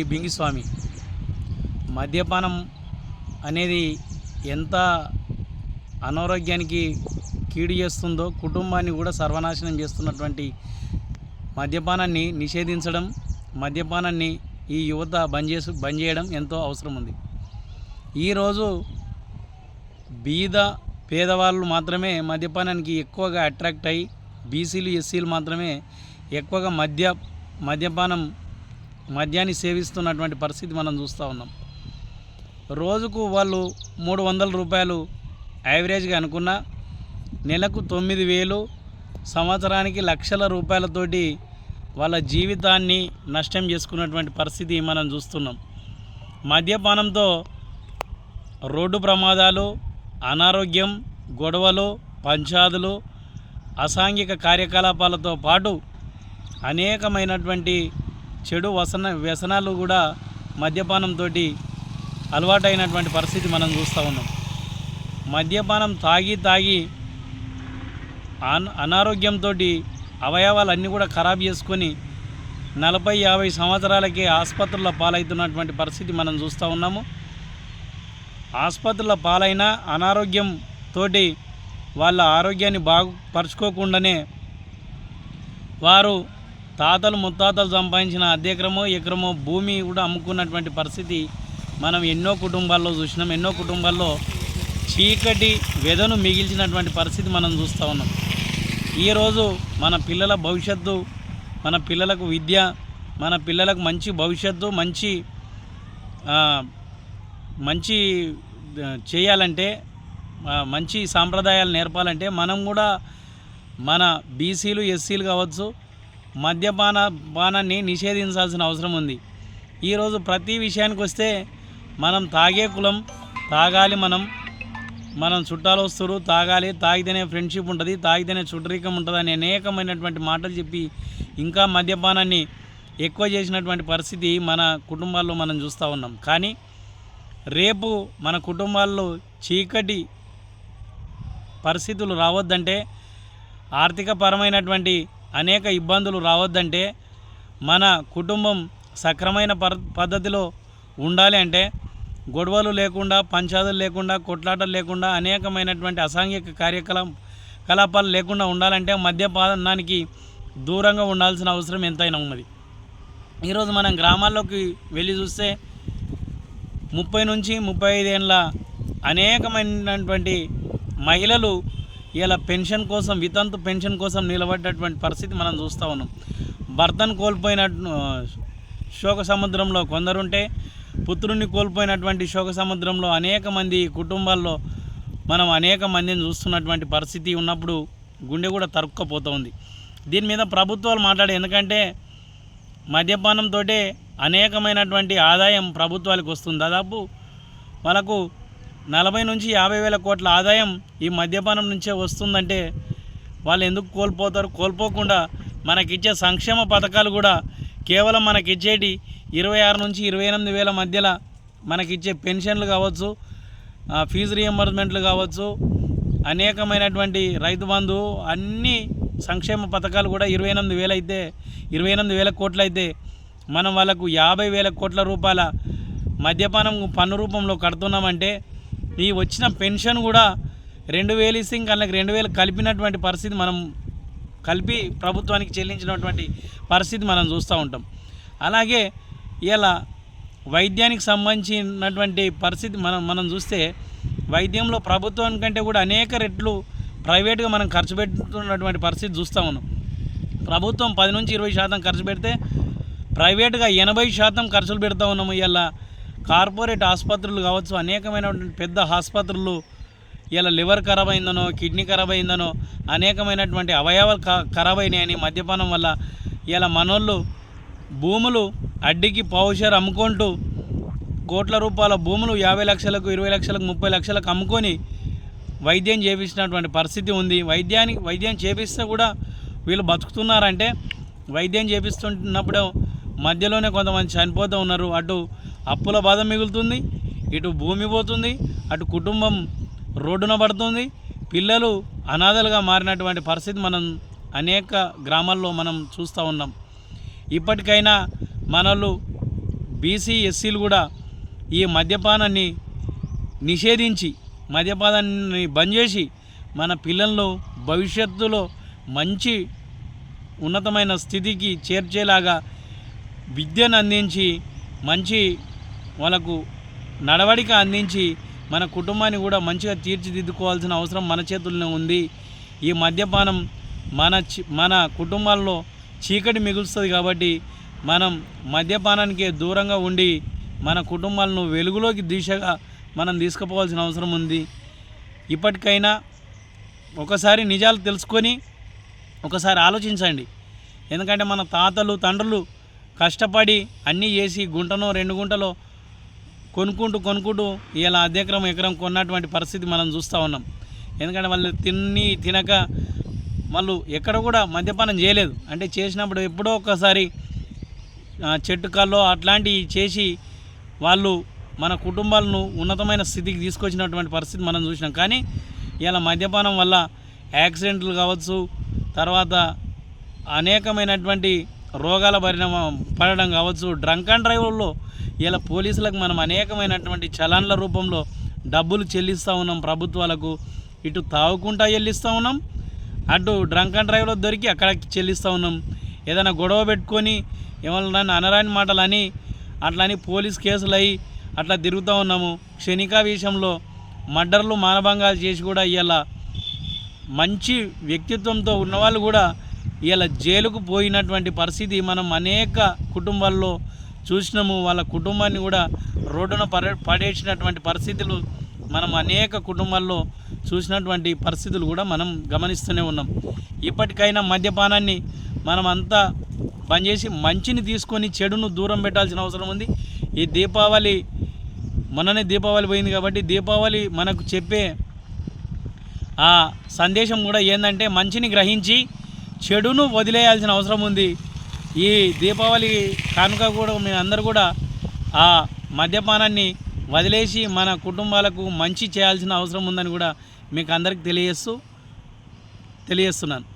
మీ బింగిస్వామి. మద్యపానం అనేది ఎంత అనారోగ్యానికి కీడు చేస్తుందో కుటుంబాన్ని కూడా సర్వనాశనం చేస్తున్నటువంటి మద్యపానాన్ని నిషేధించడం మద్యపానాన్ని ఈ యువత బంద్ చేసు బంద్ చేయడం ఎంతో అవసరం ఉంది. ఈరోజు బీద పేదవాళ్ళు మాత్రమే మద్యపానానికి ఎక్కువగా అట్రాక్ట్ అయ్యి బీసీలు ఎస్సీలు మాత్రమే ఎక్కువగా మద్య మద్యపానం మద్యాన్ని సేవిస్తున్నటువంటి పరిస్థితి మనం చూస్తూ ఉన్నాం. రోజుకు వాళ్ళు మూడు వందల రూపాయలు యావరేజ్గా అనుకున్న నెలకు తొమ్మిది వేలు సంవత్సరానికి లక్షల రూపాయలతోటి వాళ్ళ జీవితాన్ని నష్టం చేసుకున్నటువంటి పరిస్థితి మనం చూస్తున్నాం. మద్యపానంతో రోడ్డు ప్రమాదాలు అనారోగ్యం గొడవలు పంచాదులు అసాంఘిక కార్యకలాపాలతో పాటు అనేకమైనటువంటి చెడు వసన వ్యసనాలు కూడా మద్యపానంతో అలవాటైనటువంటి పరిస్థితి మనం చూస్తూ ఉన్నాం. మద్యపానం తాగి తాగి అనారోగ్యంతో అవయవాలు అన్నీ కూడా ఖరాబ్ చేసుకొని నలభై యాభై సంవత్సరాలకే ఆసుపత్రుల పాలవుతున్నటువంటి పరిస్థితి మనం చూస్తూ ఉన్నాము. ఆసుపత్రుల పాలైన అనారోగ్యంతో వాళ్ళ ఆరోగ్యాన్ని బాగుపరుచుకోకుండానే వారు తాతలు ముత్తాతలు సంపాదించిన అధ్యక్రమో ఎకరమో భూమి కూడా అమ్ముకున్నటువంటి పరిస్థితి మనం ఎన్నో కుటుంబాల్లో చూసినాం. ఎన్నో కుటుంబాల్లో చీకటి వెదను మిగిల్చినటువంటి పరిస్థితి మనం చూస్తూ ఉన్నాం. ఈరోజు మన పిల్లల భవిష్యత్తు మన పిల్లలకు విద్య మన పిల్లలకు మంచి భవిష్యత్తు మంచి మంచి చేయాలంటే మంచి సాంప్రదాయాలు నేర్పాలంటే మనం కూడా మన బీసీలు ఎస్సీలు కావచ్చు మద్యపాన పానాన్ని నిషేధించాల్సిన అవసరం ఉంది. ఈరోజు ప్రతి విషయానికి వస్తే మనం తాగే కులం తాగాలి మనం. మనం చుట్టాలు వస్తారు తాగాలి తాగితేనే ఫ్రెండ్షిప్ ఉంటుంది తాగితేనే చుట్టరికం ఉంటుంది అని అనేకమైనటువంటి మాటలు చెప్పి ఇంకా మద్యపానాన్ని ఎక్కువ చేసినటువంటి పరిస్థితి మన కుటుంబాల్లో మనం చూస్తూ ఉన్నాం. కానీ రేపు మన కుటుంబాల్లో చీకటి పరిస్థితులు రావద్దంటే ఆర్థిక పరమైనటువంటి అనేక ఇబ్బందులు రావద్దంటే మన కుటుంబం సక్రమైన పద్ధతిలో ఉండాలి అంటే గొడవలు లేకుండా పంచాదులు లేకుండా కొట్లాటలు లేకుండా అనేకమైనటువంటి అసాంఘిక కార్యకలా కలాపాలు లేకుండా ఉండాలంటే మద్యపానానికి దూరంగా ఉండాల్సిన అవసరం ఎంతైనా ఉన్నది. ఈరోజు మనం గ్రామాల్లోకి వెళ్ళి చూస్తే ముప్పై నుంచి ముప్పై ఐదేళ్ళ అనేకమైనటువంటి మహిళలు ఇలా పెన్షన్ కోసం వితంతు పెన్షన్ కోసం నిలబడ్డటువంటి పరిస్థితి మనం చూస్తూ ఉన్నాం. భర్తను కోల్పోయిన శోక సముద్రంలో కొందరుంటే పుత్రుని కోల్పోయినటువంటి శోక సముద్రంలో అనేక మంది కుటుంబాల్లో మనం అనేక మందిని చూస్తున్నటువంటి పరిస్థితి ఉన్నప్పుడు గుండె కూడా తరుక్కపోతూ దీని మీద ప్రభుత్వాలు మాట్లాడే ఎందుకంటే మద్యపానంతో అనేకమైనటువంటి ఆదాయం ప్రభుత్వాలకు వస్తుంది. దాదాపు మనకు నలభై నుంచి యాభై వేల కోట్ల ఆదాయం ఈ మద్యపానం నుంచే వస్తుందంటే వాళ్ళు ఎందుకు కోల్పోతారు? కోల్పోకుండా మనకిచ్చే సంక్షేమ పథకాలు కూడా కేవలం మనకిచ్చేటి ఇరవై ఆరు నుంచి ఇరవై ఎనిమిది వేల మధ్యలో మనకిచ్చే పెన్షన్లు కావచ్చు ఫీజు రియంబర్స్మెంట్లు కావచ్చు అనేకమైనటువంటి రైతు బంధు అన్ని సంక్షేమ పథకాలు కూడా ఇరవై ఎనిమిది వేలు అయితే ఇరవై ఎనిమిది వేల కోట్లు అయితే మనం వాళ్ళకు యాభై వేల కోట్ల రూపాయల మద్యపానం పన్ను రూపంలో కడుతున్నామంటే ఈ వచ్చిన పెన్షన్ కూడా రెండు వేలు ఇస్తే ఇంకా రెండు వేలు కలిపినటువంటి పరిస్థితి మనం కలిపి ప్రభుత్వానికి చెల్లించినటువంటి పరిస్థితి మనం చూస్తూ ఉంటాం. అలాగే ఇలా వైద్యానికి సంబంధించినటువంటి పరిస్థితి మనం మనం చూస్తే వైద్యంలో ప్రభుత్వం కంటే కూడా అనేక రెట్లు ప్రైవేట్గా మనం ఖర్చు పెడుతున్నటువంటి పరిస్థితి చూస్తూ ఉన్నాం. ప్రభుత్వం పది నుంచి ఇరవై శాతం ఖర్చు పెడితే ప్రైవేట్గా ఎనభై శాతం ఖర్చులు పెడతా ఉన్నాము ఇలా కార్పొరేట్ ఆసుపత్రులు కావచ్చు అనేకమైనటువంటి పెద్ద ఆసుపత్రులు ఇలా లివర్ ఖరాబ్ అయిందనో కిడ్నీ ఖరాబ్ అయిందనో అనేకమైనటువంటి అవయవాలు క- ఖరాబ్ అయినాయని మద్యపానం వల్ల ఇలా మనోళ్ళు భూములు అడ్డికి పౌషర్ అమ్ముకుంటూ కోట్ల రూపాయల భూములు యాభై లక్షలకు ఇరవై లక్షలకు ముప్పై లక్షలకు అమ్ముకొని వైద్యం చేపించినటువంటి పరిస్థితి ఉంది. వైద్యానికి వైద్యం చేపిస్తే కూడా వీళ్ళు బతుకుతున్నారంటే వైద్యం చేపిస్తున్నప్పుడు మధ్యలోనే కొంతమంది చనిపోతూ ఉన్నారు. అటు అప్పుల బాధ మిగులుతుంది ఇటు భూమి పోతుంది అటు కుటుంబం రోడ్డున పడుతుంది. పిల్లలు అనాథలుగా మారినటువంటి పరిస్థితి మనం అనేక గ్రామాల్లో మనం చూస్తూ ఉన్నాం. ఇప్పటికైనా మనలు బీసీ ఎస్సీలు కూడా ఈ మద్యపానాన్ని నిషేధించి మద్యపానాన్ని బంద్ చేసి మన పిల్లలను భవిష్యత్తులో మంచి ఉన్నతమైన స్థితికి చేర్చేలాగా విద్యను అందించి మంచి వాళ్ళకు నడవడిక అందించి మన కుటుంబాన్ని కూడా మంచిగా తీర్చిదిద్దుకోవాల్సిన అవసరం మన చేతుల్లోనే ఉంది. ఈ మద్యపానం మన చి- మన కుటుంబాల్లో చీకటి మిగులుస్తుంది కాబట్టి మనం మద్యపానానికి దూరంగా ఉండి మన కుటుంబాలను వెలుగులోకి దిశగా మనం తీసుకుపోవాల్సిన అవసరం ఉంది. ఇప్పటికైనా ఒకసారి నిజాలు తెలుసుకొని ఒకసారి ఆలోచించండి. ఎందుకంటే మన తాతలు తండ్రులు కష్టపడి అన్నీ చేసి గుంటనో రెండు గుంటలో కొనుక్కుంటూ కొనుక్కుంటూ ఇలా అర్ధెకరం ఎకరం కొన్నటువంటి పరిస్థితి మనం చూస్తూ ఉన్నాం. ఎందుకంటే వాళ్ళు తిని తినక వాళ్ళు ఎక్కడ కూడా మద్యపానం చేయలేదు. అంటే చేసినప్పుడు ఎప్పుడో ఒకసారి చెట్టు కల్లో అట్లాంటివి చేసి వాళ్ళు మన కుటుంబాలను ఉన్నతమైన స్థితికి తీసుకొచ్చినటువంటి పరిస్థితి మనం చూసినాం. కానీ ఇలా మద్యపానం వల్ల యాక్సిడెంట్లు కావచ్చు తర్వాత అనేకమైనటువంటి రోగాల పరిణామం పడడం కావచ్చు. డ్రంక్ అండ్ డ్రైవ్లో ఇలా పోలీసులకు మనం అనేకమైనటువంటి చలాన్ల రూపంలో డబ్బులు చెల్లిస్తూ ఉన్నాం. ప్రభుత్వాలకు ఇటు తాగుకుంటా చెల్లిస్తూ ఉన్నాం. అటు డ్రంక్ అండ్ డ్రైవ్లో దొరికి అక్కడ చెల్లిస్తూ ఉన్నాం. ఏదైనా గొడవ పెట్టుకొని ఏమన్నా అనరాని మాటలు అని అట్లా అని పోలీస్ కేసులు అయి అట్లా తిరుగుతూ ఉన్నాము. క్షణిక విషయంలో మర్డర్లు మానభంగాలు చేసి కూడా ఇవాళ మంచి వ్యక్తిత్వంతో ఉన్నవాళ్ళు కూడా ఇలా జైలుకు పోయినటువంటి పరిస్థితి మనం అనేక కుటుంబాల్లో చూసినాము. వాళ్ళ కుటుంబాన్ని కూడా రోడ్డున పడే పడేసినటువంటి పరిస్థితులు మనం అనేక కుటుంబాల్లో చూసినటువంటి పరిస్థితులు కూడా మనం గమనిస్తూనే ఉన్నాం. ఇప్పటికైనా మద్యపానాన్ని మనం అంతా బంద్ చేసి మంచిని తీసుకొని చెడును దూరం పెట్టాల్సిన అవసరం ఉంది. ఈ దీపావళి మననే దీపావళి పోయింది కాబట్టి దీపావళి మనకు చెప్పే ఆ సందేశం కూడా ఏంటంటే మంచిని గ్రహించి చెడును వదిలేయాల్సిన అవసరం ఉంది. ఈ దీపావళి కానుక కూడా మీ అందరూ కూడా ఆ మద్యపానాన్ని వదిలేసి మన కుటుంబాలకు మంచి చేయాల్సిన అవసరం ఉందని కూడా మీకు అందరికి తెలియజేస్తూ తెలియజేస్తున్నాను.